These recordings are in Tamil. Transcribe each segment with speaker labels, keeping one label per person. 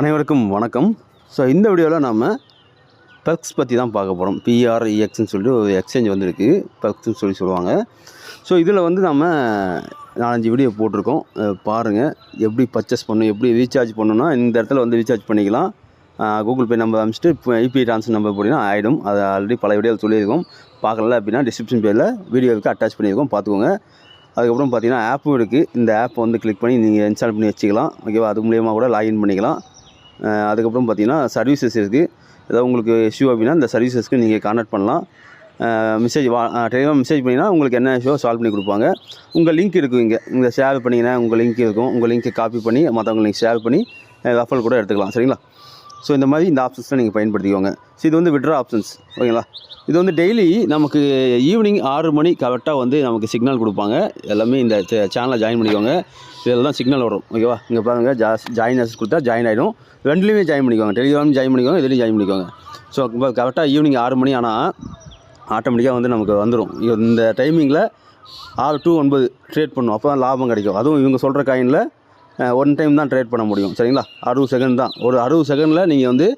Speaker 1: அனைவருக்கும் வணக்கம். ஸோ இந்த வீடியோவில் நாம் பெர்க்ஸ் பற்றி தான் பார்க்க போகிறோம் பிஆர்இஎக்ஸ்னு சொல்லிட்டு ஒரு எக்ஸ்சேஞ்ச் வந்துருக்கு. பெர்க்ஸ்னு சொல்லி சொல்லுவாங்க. ஸோ இதில் வந்து நம்ம நாலஞ்சு வீடியோ போட்டிருக்கோம். பாருங்கள் எப்படி பர்ச்சேஸ் பண்ணணும் எப்படி ரீசார்ஜ் பண்ணணும்னா இந்த இடத்துல வந்து ரீசார்ஜ் பண்ணிக்கலாம். கூகுள் பே நம்பர் அனுப்பிச்சிட்டு இப்போ ஐபி ட்ரான்ஸ்ஃபர் நம்பர் போட்டிங்கன்னா ஆகிடும் அது ஆல்ரெடி பல வீடியோவில் சொல்லியிருக்கோம். பார்க்கல அப்படின்னா டிஸ்கிரிப்ஷன் பேரில் வீடியோவுக்கு அட்டாச் பண்ணியிருக்கோம். பார்த்துக்கோங்க. அதுக்கப்புறம் பார்த்தீங்கன்னா ஆப்பும் இருக்குது இந்த ஆப் வந்து கிளிக் பண்ணி நீங்கள் இன்ஸ்டால் பண்ணி வச்சுக்கலாம். ஓகேவா? அது மூலியமாக கூட லாகின் பண்ணிக்கலாம். அதுக்கப்புறம் பார்த்தீங்கன்னா சர்வீசஸ் இருக்குது ஏதாவது உங்களுக்கு இஷ்யூ அப்படின்னா இந்த சர்வீசஸ்க்கு நீங்கள் கான்டாக்ட் பண்ணலாம். மெசேஜ் வா டெலிகிராம் மெசேஜ் பண்ணிங்கன்னா உங்களுக்கு என்ன இஷ்யூ சால்வ் பண்ணி கொடுப்பாங்க. உங்கள் லிங்க் இருக்கும் இங்கே. இங்கே ஷேர் பண்ணிங்கன்னா உங்கள் லிங்க் இருக்கும். உங்கள் லிங்க்கை காப்பி பண்ணி மற்றவங்க நீங்கள் ஷேர் பண்ணி ரஃபல் கூட எடுத்துக்கலாம். சரிங்களா? ஸோ இந்த மாதிரி இந்த ஆப்ஷன்ஸில் நீங்கள் பயன்படுத்திக்கோங்க. ஸோ இது வந்து விட்ரா ஆப்ஷன்ஸ் ஓகேங்களா? இது வந்து டெய்லி நமக்கு ஈவினிங் ஆறு மணி கரெக்டாக வந்து நமக்கு சிக்னல் கொடுப்பாங்க. எல்லாமே இந்த சேனலை ஜாயின் பண்ணிக்கோங்க. இதில் தான் சிக்னல் வரும். ஓகேவா இங்கே பாருங்கள் ஜா ஜாயின் அஸ் கொடுத்தா ஜாயின் ஆகிடும் ரெண்டுலேயுமே ஜாயின் பண்ணிக்கோங்க. டெலிகிராம் ஜாயின் பண்ணிக்கோங்க இதுலேயும் ஜாயின் பண்ணிக்கோங்க. ஸோ கரெக்டாக ஈவினிங் ஆறு மணி ஆனால் ஆட்டோமேட்டிக்காக வந்து நமக்கு வந்துடும் இந்த டைமிங்கில் ஆறு டூ ஒன்பது ட்ரேட் பண்ணும். அப்போ தான் லாபம் கிடைக்கும். அதுவும் இவங்க சொல்கிற காயினில் ஒன் டைம் தான் ட்ரேட் பண்ண முடியும். சரிங்களா? அறுபது செகண்ட் தான். ஒரு அறுபது செகண்டில் நீங்கள் வந்து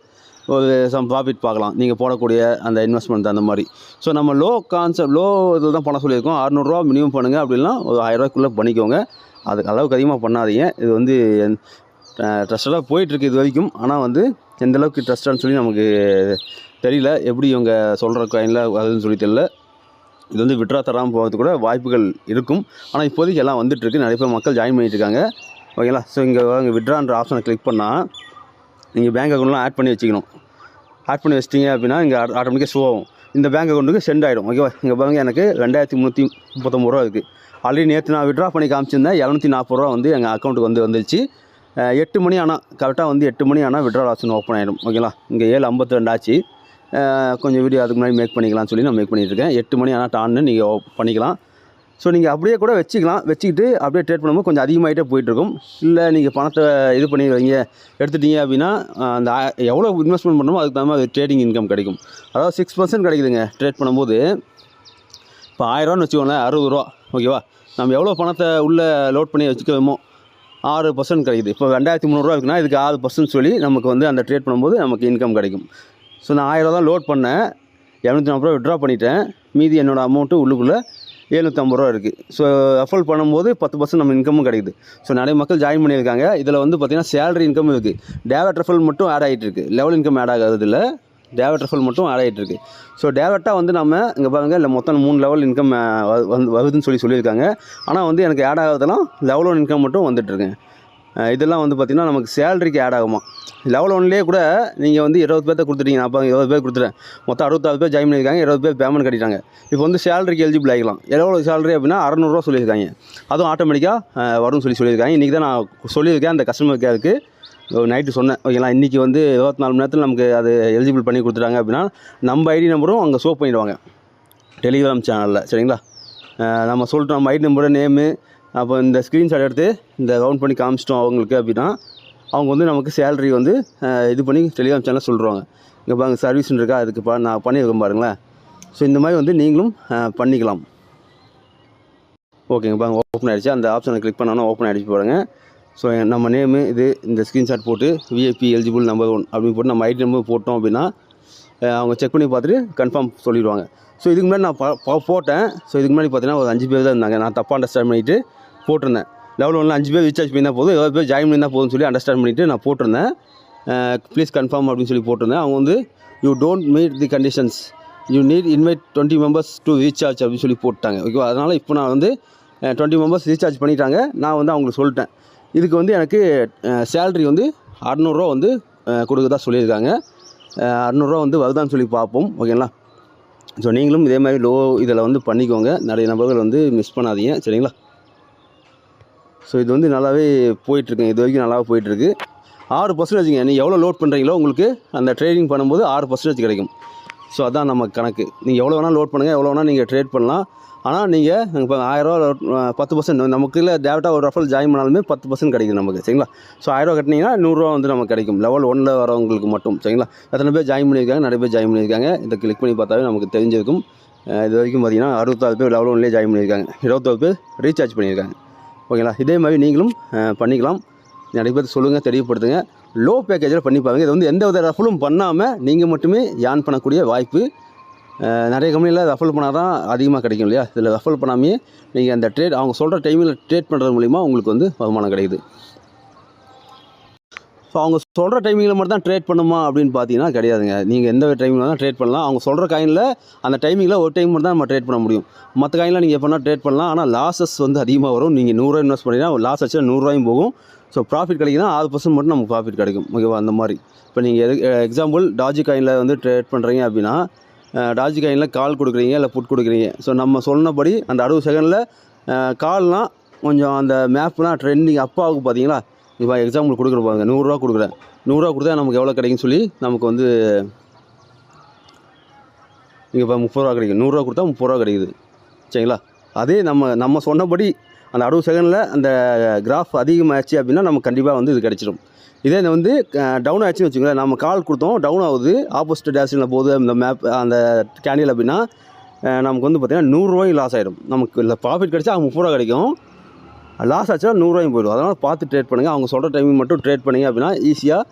Speaker 1: ஒரு சம் ப்ராஃபிட் பார்க்கலாம். நீங்கள் போடக்கூடிய அந்த இன்வெஸ்ட்மெண்ட் அந்த மாதிரி. ஸோ நம்ம லோ கான்செப்ட் லோ இதில் தான் பண்ண சொல்லியிருக்கோம். அறநூறுவா மினிமம் பண்ணுங்கள் அப்படின்னா ஒரு ஆயிரரூவாக்குள்ளே பண்ணிக்கோங்க. அதுக்கு அளவுக்கு அதிகமாக பண்ணாதீங்க. இது வந்து ட்ரஸ்டடாக போயிட்டுருக்கு இது வரைக்கும். ஆனால் வந்து எந்த அளவுக்கு ட்ரஸ்டான்னு சொல்லி நமக்கு தெரியல. எப்படி இவங்க சொல்கிற காயினில் அதுன்னு சொல்லி தெரியல. இது வந்து விட்ரா தராமல் போகிறது கூட வாய்ப்புகள் இருக்கும். ஆனால் இப்போதைக்கு எல்லாம் வந்துட்டுருக்கு. நிறைய பேர் மக்கள் ஜாயின் பண்ணிகிட்ருக்காங்க இருக்காங்க ஓகேங்களா? ஸோ இங்கே இங்கே விட்ரான்ற ஆப்ஷனை கிளிக் பண்ணால் நீங்கள் பேங்க் அக்கௌண்ட்லாம் ஆட் பண்ணி வச்சுக்கணும். ஆட் பண்ணி வச்சிட்டிங்க அப்படின்னா இங்கே ஆட்டோமேட்டிக்காக ஷோ ஆகும். இந்த பேங்க் அக்கௌண்ட்டுக்கு சென்ட் ஆகிடும் ஓகேவா? இங்கே பாருங்க எனக்கு ரெண்டாயிரத்தி முந்நூற்றி முப்பத்தொம்பது ரூபா இருக்குது ஆல்ரெடி நேற்று நான் விட்ரா பண்ணி காமிச்சிருந்தேன். இரநூத்தி நாற்பது ரூபா வந்து எங்கள் அக்கௌண்ட்டுக்கு வந்து வந்துருச்சு. எட்டு மணி ஆனால் கரெக்டாக வந்து எட்டு மணி ஆனால் விட்ரா ஆப்ஷன் ஓப்பன் ஆகிடும் ஓகேங்களா? இங்கே ஏழு ஐம்பத்தி ரெண்டு ஆச்சு. கொஞ்சம் வீடியோ அதுக்கு முன்னாடி மேக் பண்ணிக்கலாம்னு சொல்லி நான் மேக் பண்ணிட்டு இருக்கேன். எட்டு மணி ஆனால் டான்னு நீங்கள் பண்ணிக்கலாம். ஸோ நீங்கள் அப்படியே கூட வச்சுக்கலாம். வச்சுக்கிட்டு அப்படியே ட்ரேட் பண்ணும்போது கொஞ்சம் அதிகமாகிட்டே போயிட்டுருக்கும். இல்லை நீங்கள் பணத்தை இது பண்ணி வைங்க எடுத்துட்டீங்க அப்படின்னா அந்த எவ்வளோ இன்வெஸ்ட்மெண்ட் பண்ணணுமோ அதுக்கு தகுந்த மாதிரி ட்ரேடிங் இன்கம் கிடைக்கும். அதாவது சிக்ஸ் பர்சன்ட் கிடைக்குதுங்க ட்ரேட் பண்ணும்போது. இப்போ ஆயிரரூவான்னு வச்சுக்கோங்களேன் அறுபது ரூபா ஓகேவா நம்ம எவ்வளோ பணத்தை உள்ளே லோட் பண்ணி வச்சுக்கோமோ ஆறு பர்சன்ட் கிடைக்குது. இப்போ ரெண்டாயிரத்தி முந்நூறுரூவா இருக்குன்னா இதுக்கு ஆறு பர்சன்ட் சொல்லி நமக்கு வந்து அந்த ட்ரேட் பண்ணும்போது நமக்கு இன்கம் கிடைக்கும். ஸோ நான் ஆயிரம் தான் லோட் பண்ணேன். இரநூத்தி நாற்பது ரூபா விட்ரா பண்ணிட்டேன். மீதி என்னோடய அமௌண்ட்டு உள்ளுக்குள்ளே எழுநூற்றம்பது ரூபா இருக்குது ஸோ அஃபோர்ட் பண்ணும்போது பத்து பர்சன்ட் நம்ம இன்கமும் கிடைக்குது. ஸோ நிறைய மக்கள் ஜாயின் பண்ணியிருக்காங்க. இதில் வந்து பார்த்திங்கன்னா சேலரி இன்கம் இருக்குது டேவட் ரெஃபல் மட்டும் ஆட் ஆகிட்டு இருக்குது லெவல் இன்கம் ஆட் ஆகாது இல்லை டேவட் ரெஃபல் மட்டும் ஆட் ஆகிட்டு இருக்குது ஸோ டேவட்டாக வந்து நம்ம இங்கே பாருங்கள் இல்லை மொத்தம் மூணு லெவல் இன்கம் வந்து வருதுன்னு சொல்லி சொல்லியிருக்காங்க. ஆனால் வந்து எனக்கு ஆட் ஆகிறதெல்லாம் லெவல் ஒன் இன்கம் மட்டும் வந்துட்டுருக்கேன் இதெல்லாம் வந்து பார்த்திங்கன்னா நமக்கு சேலரிக்கு ஆட் ஆகுமா? லெவல் ஒன்லேயே கூட நீங்கள் வந்து இருபது பேர்த்த கொடுத்துட்டீங்க அப்போ இருபது பேர் கொடுத்துட்டேன். மொத்தம் அறுபத்தாறு பேர் ஜாயின் பண்ணியிருக்காங்க இருபது பேர் பேமெண்ட் கட்டிட்டாங்க. இப்போ வந்து சேலரிக்கு எலிஜிபிள் ஆகிக்கலாம் எவ்வளோ சேலரி அப்படின்னா அறநூறுவா சொல்லியிருக்காங்க. அதுவும் ஆட்டோமேட்டிக்காக வரும்னு சொல்லி சொல்லியிருக்காங்க. இன்றைக்கி தான் நான் சொல்லியிருக்கேன் அந்த கஸ்டமர் கேருக்கு நைட்டு சொன்னேன். ஓகேங்களா இன்றைக்கி வந்து இருபத்தி நாலு மணி நேரத்தில் நமக்கு அது எலிஜிபிள் பண்ணி கொடுத்துட்டாங்க அப்படின்னா நம்ம ஐடி நம்பரும் அங்கே ஷோ பண்ணிடுவாங்க. டெலிகிராம் சேனலில் சரிங்களா? நம்ம சொல்லிட்டு நம்ம ஐடி நம்பரு நேமு அப்போ இந்த ஸ்க்ரீன்ஷாட் எடுத்து இந்த ரவுண்ட் பண்ணி காமிச்சிட்டோம் அவங்களுக்கு அப்படின்னா அவங்க வந்து நமக்கு சேலரி வந்து இது பண்ணி டெலிகிராம் சேனல் சொல்கிறாங்க இங்கே பாருங்க சர்வீஸ்னு இருக்கா? அதுக்கு பா நான் பண்ணியிருக்கேன் பாருங்களேன். ஸோ இந்த மாதிரி வந்து நீங்களும் பண்ணிக்கலாம். ஓகேங்க பாருங்க ஓப்பன் ஆகிடுச்சு அந்த ஆப்ஷனை கிளிக் பண்ணோன்னா ஓப்பன் ஆகிடுச்சு பாருங்கள் ஸோ நம்ம நேமு இது இந்த ஸ்க்ரீன்ஷாட் போட்டு விஐபி எலிஜிபிள் நம்பர் ஒன் அப்படின்னு போட்டு நம்ம ஐடி நம்பர் போட்டோம் அப்படின்னா அவங்க செக் பண்ணி பார்த்துட்டு கன்ஃபார்ம் சொல்லிடுவாங்க. ஸோ இதுக்கு முன்னாடி நான் போட்டேன். ஸோ இதுக்கு முன்னாடி பார்த்தீங்கன்னா ஒரு அஞ்சு பேர் தான் இருந்தாங்க. நான் தப்பாக அண்டர்ஸ்டாண்ட் பண்ணிவிட்டு போட்டிருந்தேன். லெவல் ஒன்றில் அஞ்சு பேர் ரீசார்ஜ் பண்ணால் போதும் இருபது பேர் ஜாயின் பண்ணால் போதும்னு சொல்லி அண்டர்ஸ்டாண்ட் பண்ணிவிட்டு நான் போட்டிருந்தேன். ப்ளீஸ் கன்ஃபார்ம் அப்படின்னு சொல்லி போட்டிருந்தேன். அவங்க வந்து you don't meet the conditions you need invite twenty members to recharge அப்படின்னு சொல்லி போட்டாங்க. ஓகேவா அதனால் இப்போ நான் வந்து டுவெண்ட்டி மெம்பர்ஸ் ரீசார்ஜ் பண்ணிட்டாங்க. நான் வந்து அவங்களுக்கு சொல்லிட்டேன். இதுக்கு வந்து எனக்கு சேல்ரி வந்து அறநூறுவா வந்து கொடுக்குறதா கொடுக்கறதா சொல்லியிருக்காங்க. அறநூறுவா வந்து வருதான்னு சொல்லி பார்ப்போம். ஓகேங்களா ஸோ நீங்களும் இதே மாதிரி லோ இதில் வந்து பண்ணிக்கோங்க. நிறைய நபர்கள் வந்து மிஸ் பண்ணாதீங்க. சரிங்களா? ஸோ இது வந்து நல்லாவே போயிட்டுருக்குங்க இது வரைக்கும் நல்லாவே போயிட்டுருக்கு. ஆறு பர்சன்டேஜுங்க நீங்கள் எவ்வளோ லோட் பண்ணுறீங்களோ உங்களுக்கு அந்த ட்ரேடிங் பண்ணும்போது ஆறு பர்சன்டேஜ் கிடைக்கும். ஸோ அதான் நம்ம கணக்கு. நீங்கள் எவ்வளோ வேணால் லோட் பண்ணுங்கள் எவ்வளோ வேணால் நீங்கள் ட்ரேட் பண்ணலாம். ஆனால் நீங்கள் இப்போ ஆயிரரூவா லோட் பத்து பர்சன்ட் நமக்கு இல்லை டேரெக்டாக ஒரு ரஃபல் ஜாயின் பண்ணாலுமே பத்து பர்சன்ட் கிடைக்கும் நமக்கு. சரிங்களா? ஸோ ஆயிரரூவா கட்டினீங்கன்னா நூறுரூவா வந்து நமக்கு கிடைக்கும். லெவல் ஒன்றில் வரவங்களுக்கு மட்டும். சரிங்களா? எத்தனை பேர் ஜாயின் பண்ணியிருக்காங்க? நிறைய பேர் ஜாயின் பண்ணியிருக்காங்க. இதை கிளிக் பண்ணி பார்த்தாவே நமக்கு தெரிஞ்சிருக்கும். இது வரைக்கும் பார்த்தீங்கன்னா அறுபத்தாறு பேர் லெவல் ஒன்லேயே ஜாயின் பண்ணியிருக்காங்க. இருபத்தாறு பேர் ரீசார்ஜ் பண்ணியிருக்காங்க. ஓகேங்களா? இதே மாதிரி நீங்களும் பண்ணிக்கலாம். நிறைய பேர் சொல்லுங்கள் தெரியப்படுத்துங்க லோ பேக்கேஜில் பண்ணி பாருங்கள் இது வந்து எந்த வித ரஃபலும் பண்ணாமல் நீங்கள் மட்டுமே ஏர்ன் பண்ணக்கூடிய வாய்ப்பு நிறைய கம்பெனியில் ரஃபல் பண்ணால் தான் அதிகமாக கிடைக்கும் இல்லையா? இதில் ரஃபல் பண்ணாமையே நீங்கள் அந்த ட்ரேட் அவங்க சொல்கிற டைமில் ட்ரேட் பண்ணுறது மூலிமா உங்களுக்கு வந்து வருமானம் கிடைக்குது. அவங்க சொல்கிற டைமிங்கில் மட்டும் தான் ட்ரேட் பண்ணுமா அப்படின்னு பார்த்தீங்கன்னா கிடையாதுங்க. நீங்கள் எந்த டைமிங்கில் தான் ட்ரேட் பண்ணலாம். அவங்க சொல்கிற காயினில் அந்த டைமிங்கில் ஒரு டைம் மட்டும் தான் நம்ம ட்ரேட் பண்ண முடியும். மற்ற காயினில் நீங்கள் எப்போனா ட்ரேட் பண்ணலாம். ஆனால் லாஸஸ் வந்து அதிகமாக வரும். நீங்கள் நூறுரூவா இன்வெஸ்ட் பண்ணிங்கன்னா லாஸ் ஆச்சு நூறுரூவாயும் போகும். ஸோ ப்ராஃபிட் கிடைக்குன்னா ஆறு பர்சன்ட் மட்டும் நமக்கு ப்ராஃபிட் கிடைக்கும். ஓகேவா அந்த மாதிரி. இப்போ நீங்கள் எது எக்ஸாம்பிள் டாஜி காயினில் வந்து ட்ரேட் பண்ணுறீங்க அப்படின்னா டாஜி காயினில் கால் கொடுக்குறீங்க இல்லை புட் கொடுக்குறீங்க. ஸோ நம்ம சொன்னபடி அந்த அறுபது செகண்டில் கால்னால் கொஞ்சம் அந்த மேப்லாம் ட்ரெண்டிங் அப்பாவுக்கு பார்த்தீங்களா? இப்போ எக்ஸாம்பிள் கொடுக்குற பாருங்க. நூறுரூவா கொடுக்குறேன். நூறுரூவா கொடுத்தா நமக்கு எவ்வளோ கிடைக்குன்னு சொல்லி நமக்கு வந்து இங்கே இப்போ முப்பது ரூபா கிடைக்கும் நூறுரூவா கொடுத்தா முப்பது ரூபா கிடைக்குது. சரிங்களா? அதே நம்ம நம்ம சொன்னபடி அந்த அறுபது செகண்டில் அந்த கிராஃப் அதிகமாகிடுச்சு அப்படின்னா நமக்கு கண்டிப்பாக வந்து இது கிடச்சிடும் இதே வந்து டவுன் ஆச்சுன்னு வச்சுக்கோங்களேன். நம்ம கால் கொடுத்தோம் டவுன் ஆகுது. ஆப்போசிட் டேரக்ஷனில் போகுது அந்த மேப் அந்த கேண்டில் அப்படின்னா நமக்கு வந்து பார்த்திங்கன்னா நூறுரூவாயும் லாஸ் ஆகிடும் நமக்கு இல்லை ப்ராஃபிட் கிடைச்சா முப்பது ரூபா கிடைக்கும். லாஸ் ஆச்சுன்னா நூறுரூவாயும் போயிடும். அதனால் பார்த்து ட்ரேட் பண்ணுங்கள் அவங்க சொல்கிற டைமிங் மட்டும் ட்ரேட் பண்ணிங்க அப்படின்னா ஈஸியாக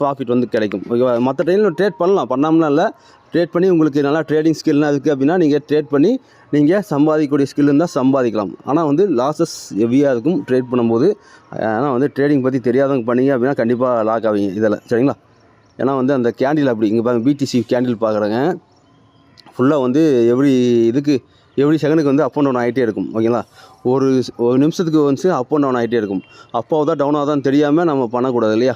Speaker 1: ப்ராஃபிட் வந்து கிடைக்கும். ஓகேவா மற்ற டைமில் ட்ரேட் பண்ணலாம். பண்ணாமலாம் இல்லை. ட்ரேட் பண்ணி உங்களுக்கு நல்லா ட்ரேடிங் ஸ்கில்லாம் இருக்குது அப்படின்னா நீங்கள் ட்ரேட் பண்ணி நீங்கள் சம்பாதிக்கக்கூடிய ஸ்கில் இருந்தால் சம்பாதிக்கலாம். ஆனால் வந்து லாஸஸ் ஹெவியாக இருக்கும் ட்ரேட் பண்ணும்போது. ஆனால் வந்து ட்ரேடிங் பற்றி தெரியாதவங்க பண்ணீங்க அப்படின்னா கண்டிப்பாக லாக் ஆவீங்க இதில். சரிங்களா? ஏன்னா வந்து அந்த கேண்டில் அப்படி இங்கே பாருங்க பிடிசி கேண்டில் பார்க்குறேங்க. ஃபுல்லாக வந்து எவ்ரி இதுக்கு எப்படி செகண்டுக்கு வந்து அப் அண்ட் டவுன் ஆகிட்டே இருக்கும் ஓகேங்களா? ஒரு ஒரு நிமிஷத்துக்கு வந்து அப் அண்ட் டவுன் ஆகிட்டே இருக்கும். அப்போ தான் டவுன் ஆகுதான் தெரியாமல் நம்ம பண்ணக்கூடாது இல்லையா?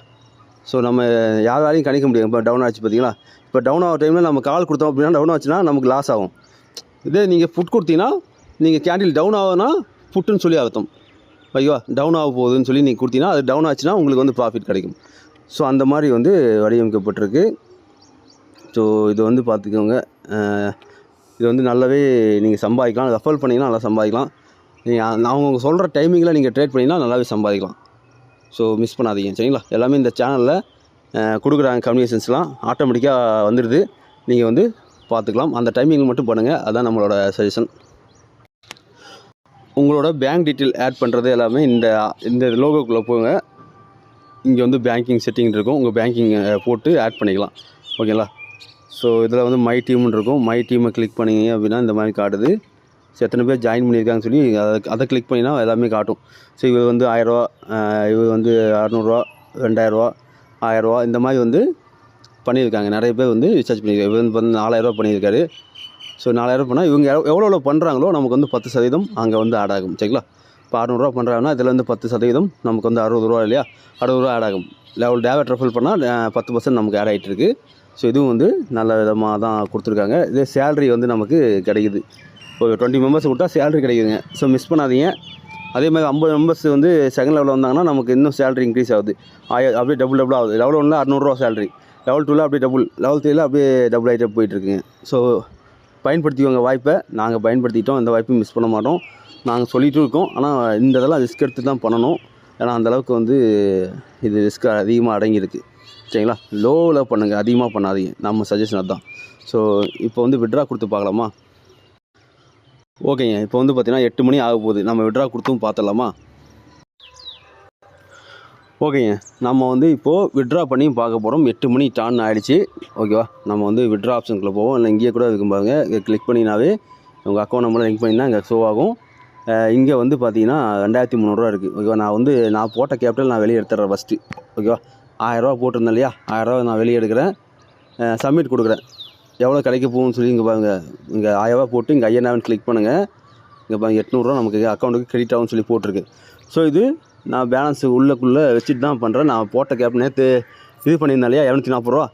Speaker 1: ஸோ நம்ம யாராலையும் கணிக்க முடியும் இப்போ டவுன் ஆச்சு பார்த்தீங்களா? இப்போ டவுன் ஆகிற டைமில் நம்ம கால் கொடுத்தோம் அப்படின்னா டவுன் ஆச்சுன்னா நமக்கு லாஸ் ஆகும். இதே நீங்கள் ஃபுட் கொடுத்தீங்கன்னா நீங்கள் கேண்டில் டவுன் ஆகுனா ஃபுட்டுன்னு சொல்லி அர்த்தம். ஐயோ டவுன் ஆக போகுதுன்னு சொல்லி நீங்கள் கொடுத்தீங்கன்னா அது டவுன் ஆச்சுன்னா உங்களுக்கு வந்து ப்ராஃபிட் கிடைக்கும். ஸோ அந்த மாதிரி வந்து வடிவமைக்கப்பட்டிருக்கு. ஸோ இது வந்து பார்த்துக்கோங்க. இது வந்து நல்லாவே நீங்கள் சம்பாதிக்கலாம். ரெஃபர் பண்ணிங்கன்னா நல்லா சம்பாதிக்கலாம். நீங்கள் அவங்க சொல்கிற டைமிங்கில் நீங்கள் ட்ரேட் பண்ணிங்கன்னா நல்லாவே சம்பாதிக்கலாம். ஸோ மிஸ் பண்ணாதீங்க சரிங்களா? எல்லாமே இந்த சேனலில் கொடுக்குறாங்க கம்யூனிகேஷன்ஸ்லாம் ஆட்டோமேட்டிக்காக வந்துடுது நீங்கள் வந்து பார்த்துக்கலாம் அந்த டைமிங் மட்டும் பண்ணுங்கள் அதுதான் நம்மளோட சஜஷன் உங்களோட பேங்க் டீட்டெயில் ஆட் பண்ணுறது எல்லாமே இந்த இந்த லோகோக்குள்ளே போங்க. இங்கே வந்து பேங்கிங் செட்டிங் இருக்கும். உங்கள் பேங்கிங் போட்டு ஆட் பண்ணிக்கலாம். ஓகேங்களா ஸோ இதில் வந்து மை டீம்னு இருக்கும். மை டீமை கிளிக் பண்ணீங்க அப்படின்னா இந்த மாதிரி காட்டுது. ஸோ எத்தனை பேர் ஜாயின் பண்ணியிருக்காங்கன்னு சொல்லி அதை அதை கிளிக் பண்ணினா எல்லாமே காட்டும். ஸோ இவர் வந்து ஆயிரரூவா இவர் வந்து அறநூறுவா ரெண்டாயிரரூவா ஆயிரரூவா இந்த மாதிரி வந்து பண்ணியிருக்காங்க. நிறைய பேர் வந்து ரிசார்ஜ் பண்ணியிருக்காங்க. இவர் வந்து வந்து நாலாயிரரூவா பண்ணியிருக்காரு. ஸோ நாலாயிரம் பண்ணால் இவங்க எவ்வளோ எவ்வளோ பண்ணுறாங்களோ நமக்கு வந்து பத்து சதவீதம் அங்கே வந்து ஆட் ஆகும். சரிங்களா? இப்போ அறநூறுவா பண்ணுறாங்கன்னா இதில் வந்து பத்து சதவீதம் நமக்கு வந்து அறுபது ரூபா இல்லையா? அறுபது ரூபா ஆட் ஆகும். லெவல் டேவட் ரெஃபல் பண்ணால் பத்து பர்சன்ட் நமக்கு ஆட் ஆகிட்டு இருக்குது ஸோ இதுவும் வந்து நல்ல விதமாக தான் கொடுத்துருக்காங்க. இதே சேலரி வந்து நமக்கு கிடைக்குது. ஒரு டுவெண்ட்டி மெம்பர்ஸ் கொடுத்தா சேலரி கிடைக்குதுங்க. ஸோ மிஸ் பண்ணாதீங்க. அதே மாதிரி ஐம்பது மெம்பர்ஸ் வந்து செகண்ட் லெவலில் வந்தாங்கன்னா நமக்கு இன்னும் சேலரி இன்க்ரீஸ் ஆகுது. ஆய அப்படியே டபுள் டபுள் ஆகுது. லெவல் ஒன்றில் அறநூறுவா சேலரி லெவல் டூவில் அப்படியே டபுள் லெவல் த்ரீல அப்படியே டபுள் ஆகிட்டே போயிட்டுருக்குங்க. ஸோ பயன்படுத்திக்கோங்க வாய்ப்பை. நாங்கள் பயன்படுத்திட்டோம். இந்த வாய்ப்பையும் மிஸ் பண்ண மாட்டோம். நாங்கள் சொல்லிகிட்டும் இருக்கோம். ஆனால் இந்த இதெல்லாம் ரிஸ்க் எடுத்து தான் பண்ணணும். ஏன்னா அந்தளவுக்கு வந்து இது ரிஸ்க் அதிகமாக அடங்கியிருக்கு. சரிங்களா? லோவில் பண்ணுங்கள் அதிகமாக பண்ணாதீங்க. நம்ம சஜஷன் அதுதான் ஸோ இப்போ வந்து விட்ரா கொடுத்து பார்க்கலாமா? ஓகேங்க இப்போ வந்து பார்த்தீங்கன்னா எட்டு மணி ஆக போகுது. நம்ம விட்ரா கொடுத்தும் பார்த்துடலாமா ஓகேங்க நம்ம வந்து இப்போது விட்ரா பண்ணி பார்க்க போகிறோம் எட்டு மணி டான் ஆகிடுச்சு ஓகேவா நம்ம வந்து விட்ரா ஆப்ஷனுக்குள்ளே போவோம். இல்லை இங்கேயே கூட இருக்கும் பாருங்க. கிளிக் பண்ணினாவே உங்கள் அக்கௌண்ட் நம்பரில் லிங்க் பண்ணினா இங்கே ஷோ ஆகும். இங்கே வந்து பார்த்தீங்கன்னா ரெண்டாயிரத்தி முந்நூறுரூவா இருக்குது ஓகேவா நான் வந்து நான் போட்ட கேபிட்டல் நான் வெளியே எடுத்துட்றேன் ஃபஸ்ட்டு ஓகேவா ஆயரூவா போட்டிருந்தேன் இல்லையா? ஆயரூவா நான் வெளியே எடுக்கிறேன். சப்மிட் கொடுக்குறேன். எவ்வளோ கிடைக்க போகும்னு சொல்லி இங்கே பாருங்க. இங்கே ஆயரூவா போட்டு இங்கே ஐயனாவன் கிளிக் பண்ணுங்கள் இங்கே பாருங்கள் எட்நூறுரூவா நமக்கு அக்கௌண்ட்டுக்கு கிரெடிட் ஆகும்னு சொல்லி போட்டிருக்கு. ஸோ இது நான் பேலன்ஸ் உள்ளக்குள்ளே வச்சுட்டு தான் பண்ணுறேன் நான் போட்ட கேப் நேற்று இது பண்ணியிருந்தேன் இல்லையா? இரநூத்தி நாற்பது ரூபா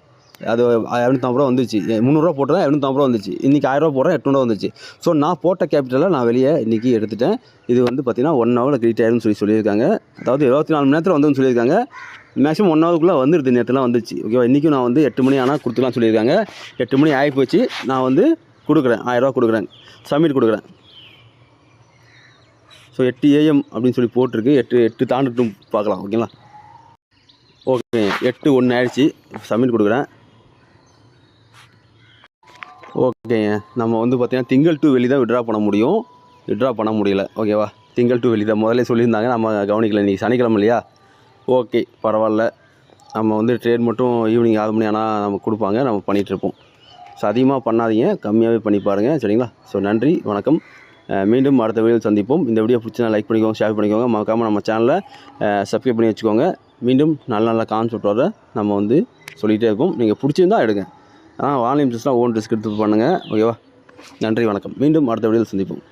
Speaker 1: அது இரநூத்தி நாற்பது ரூபா வந்துச்சு. முந்நூறுரூவா போட்டேன் இரநூத்தி ரூபா வந்துச்சு. இன்றைக்கி ஆயிரரூவா போடுறேன் எட்நூறுவா வந்துச்சு. ஸோ நான் போட்ட கேபிட்டலை நான் வெளியே இன்றைக்கி எடுத்துட்டேன். இது வந்து பார்த்திங்கன்னா ஒன் ஹவரில் கிரெடிட் ஆயிரும்னு சொல்லி சொல்லியிருக்காங்க. அதாவது இருபத்தி நாலு மணி நேரத்தில் வந்துன்னு சொல்லியிருக்காங்க. மேக்ஸிமம் ஒன் ஹவருக்குள்ளே வந்துடுது நேற்றுலாம் வந்துச்சு. ஓகேவா இன்றைக்கும் நான் வந்து எட்டு மணி ஆனால் கொடுத்துலாம் சொல்லியிருக்காங்க. எட்டு மணி ஆகி போச்சு. நான் வந்து கொடுக்குறேன். ஆயிரரூவா கொடுக்குறேன். சப்மிட் கொடுக்குறேன். ஸோ எட்டு ஏஎம் அப்படின்னு சொல்லி போட்டிருக்கு. எட்டு எட்டு தாண்டிட்டும் பார்க்கலாம். ஓகேங்களா ஓகே எட்டு ஒன்று ஆயிடுச்சு. சப்மிட் கொடுக்குறேன். ஓகேங்க நம்ம வந்து பார்த்தீங்கன்னா திங்கள் டூ வெளி தான் விட்ரா பண்ண முடியும். விட்ரா பண்ண முடியல. ஓகேவா திங்கள் டூ வெளி தான். முதல்ல சொல்லியிருந்தாங்க. நம்ம கவனிக்கல. இன்றைக்கி சனிக்கிழமை இல்லையா? ஓகே பரவாயில்ல. நம்ம வந்து ட்ரேட் மட்டும் ஈவினிங் ஆறு மணி ஆனால் நம்ம கொடுப்பாங்க நம்ம பண்ணிகிட்ருப்போம் ஸோ அதிகமாக பண்ணாதீங்க கம்மியாகவே பண்ணி பாருங்கள் சரிங்களா? ஸோ நன்றி வணக்கம். மீண்டும் அடுத்த வீடியோ சந்திப்போம். இந்த வீடியோ பிடிச்சா லைக் பண்ணிக்கோங்க ஷேர் பண்ணிக்கோங்க. மறக்காமல் நம்ம சேனலை சப்ஸ்கிரைப் பண்ணி வச்சுக்கோங்க. மீண்டும் நல்ல நல்ல கான்செப்டோட வர நம்ம வந்து சொல்லிகிட்டே இருப்போம் நீங்கள் பிடிச்சிருந்தா எடுங்க. ஆனால் ஆன்லைன் பிஸ்னஸ்லாம் ஓன் ரிஸ்க் எடுத்து பண்ணுங்கள் ஓகேவா நன்றி வணக்கம். மீண்டும் அடுத்த வீடியோவில் சந்திப்போம்.